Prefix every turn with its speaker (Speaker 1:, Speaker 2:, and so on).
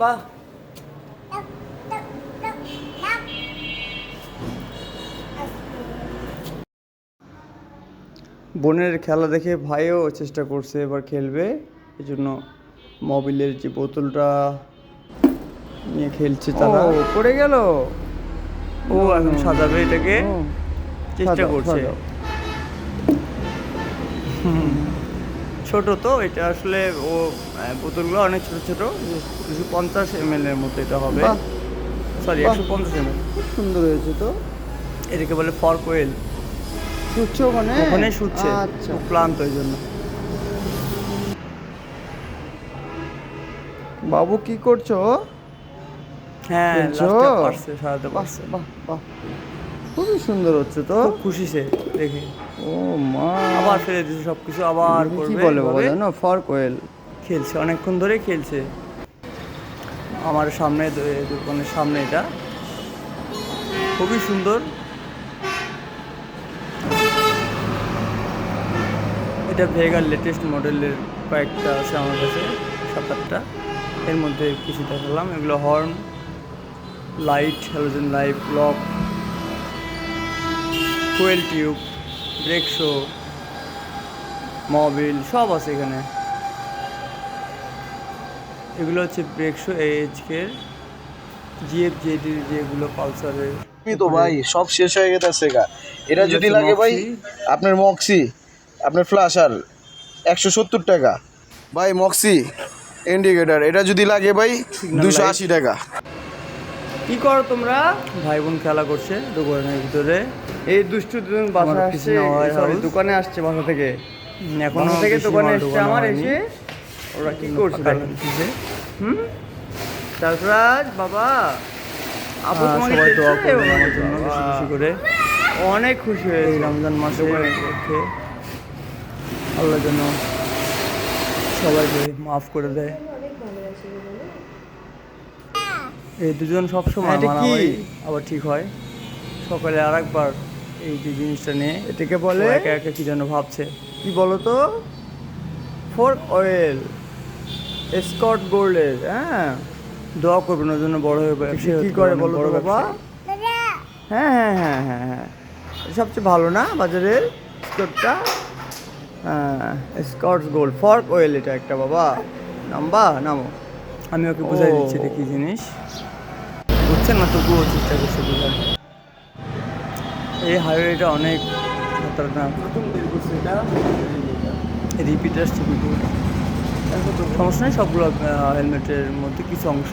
Speaker 1: বাহ। বোনের খেলা দেখে ভাইও চেষ্টা করছে এবার খেলবে। এই জন্য মোবিলের যে বোতলটা নিয়ে খেলছে তারা। পড়ে গেল? ও এখন সাজাবে এটাকে। চেষ্টা করছে। হুম। ছোট তো এটা আসলে ও বোতলগুলো অনেক ছোট ছোট দুশো পঞ্চাশ এম এর মতো এটা হবে। সরি একশো পঞ্চাশ এম
Speaker 2: খুব সুন্দর হয়েছে তো।
Speaker 1: এটাকে বলে ফর্ক ওয়েল
Speaker 2: শুচ্ছে ওখানে?
Speaker 1: ওখানে শুচ্ছে
Speaker 2: আচ্ছা।
Speaker 1: ক্লান্ত ওই জন্য।
Speaker 2: বাবু কি করছ?
Speaker 1: হ্যাঁ? লাস্টে পারছে সারাতে
Speaker 2: বাহ বাহ বাহ। খুবই সুন্দর হচ্ছে তো।
Speaker 1: খুশি সে দেখে।
Speaker 2: ও মা।
Speaker 1: আবার ফেলে দিচ্ছে সব কিছু আবার
Speaker 2: কি বলে বাবা জানো? ফর কোয়েল
Speaker 1: খেলছে অনেকক্ষণ ধরে খেলছে। আমার সামনে দোকানের সামনে এটা। খুবই সুন্দর। এটা ভেগার লেটেস্ট মডেলের কয়েকটা আছে আমার কাছে সাত আটটা এর মধ্যে কিছু দেখালাম। এগুলো horn light halogen light lock. Fuel tube brake shoe Mobil সব আছে এখানে। এগুলো হচ্ছে ব্রেক শো এইচকের জিএফ জেডির যেগুলো পালসারের
Speaker 3: তো ভাই সব শেষ হয়ে গেছে গা। এটা যদি লাগে ভাই আপনার মক্সি আপনার ফ্লাশার একশো সত্তর টাকা। ভাই মক্সি ইন্ডিকেটার এটা যদি লাগে ভাই দুশো আশি টাকা।
Speaker 1: কি করো তোমরা? ভাই বোন খেলা করছে দোকানের ভিতরে।
Speaker 2: এই দুষ্টু দুজন বাসা আসছে সরি দোকানে আসছে বাসা থেকে।
Speaker 1: এখন
Speaker 2: থেকে দোকানে এসছে আমার এসে। ওরা কি করছে হুম? সারপ্রাইজ বাবা। আপু তোমাকে
Speaker 1: সবাই দোয়া? করবে আমার জন্য বেশি বেশি করে।
Speaker 2: অনেক খুশি হয়েছে।
Speaker 1: রমজান মাসে উপলক্ষে আল্লাহ যেন সবাইকে মাফ করে দেয়। এই দুজন সবসময় আবার ঠিক হয়। সকালে আর একবার এই যে জিনিসটা নিয়ে
Speaker 2: এটাকে বলে
Speaker 1: একা একা কি যেন ভাবছে।
Speaker 2: কি বলো তো ফোর্ক অয়েল স্কট গোল্ডের হ্যাঁ?
Speaker 1: দোয়া করবেন ওর জন্য বড় হয়ে ব্যবসায়ী
Speaker 2: কি করে বলো তো বাবা? হ্যাঁ হ্যাঁ হ্যাঁ হ্যাঁ হ্যাঁ। সবচেয়ে ভালো না বাজারের স্কটটা হ্যাঁ স্কটস গোল্ড ফর্ক অয়েল এটা একটা বাবা। নাম্বা নামো।
Speaker 1: আমি ওকে বুঝাই দিচ্ছি এটা কি জিনিস। বুঝছেন না তবুও চেষ্টা করছে বোঝার। এই হাইওয়েটা অনেক খতরনাক। রিপিটার সমস্যা নেই সবগুলো হেলমেটের মধ্যে কিছু অংশ।